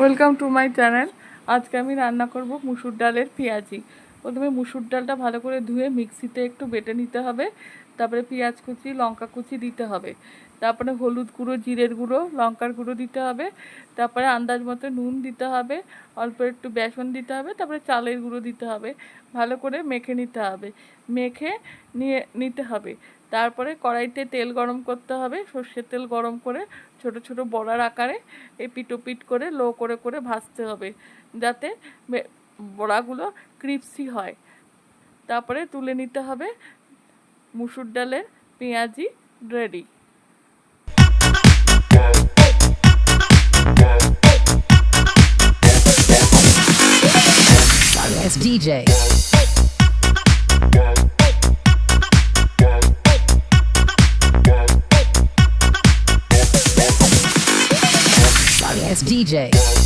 Welcome to my channel আজকে আমি রান্না করব মুসুর ডালের পেঁয়াজি। প্রথমে মুসুর ডালটা ভালো করে ধুয়ে মিক্সিতে একটু বেটে নিতে হবে। তারপরে পেঁয়াজ কুচি, লঙ্কা কুচি দিতে হবে। তারপরে হলুদ গুঁড়ো, জিরের গুঁড়ো, লঙ্কার গুঁড়ো দিতে হবে। তারপরে আন্দাজ মতো নুন দিতে হবে। অল্প একটু বেসন দিতে হবে। তারপরে চালের গুঁড়ো দিতে হবে। ভালো করে মেখে নিতে হবে। মেখে নিয়ে নিতে হবে। তারপরে কড়াইতে তেল গরম করতে হবে। সর্ষের তেল গরম করে ছোট ছোট বড়ার আকারে এই পিটোপিট করে লো করে করে ভাজতে হবে। যাতে বড়াগুলো ক্রিপসি হয় তারপরে তুলে নিতে হবে মুসুর ডালের পেঁয়াজি ready DJ. DJ.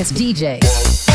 It's DJ.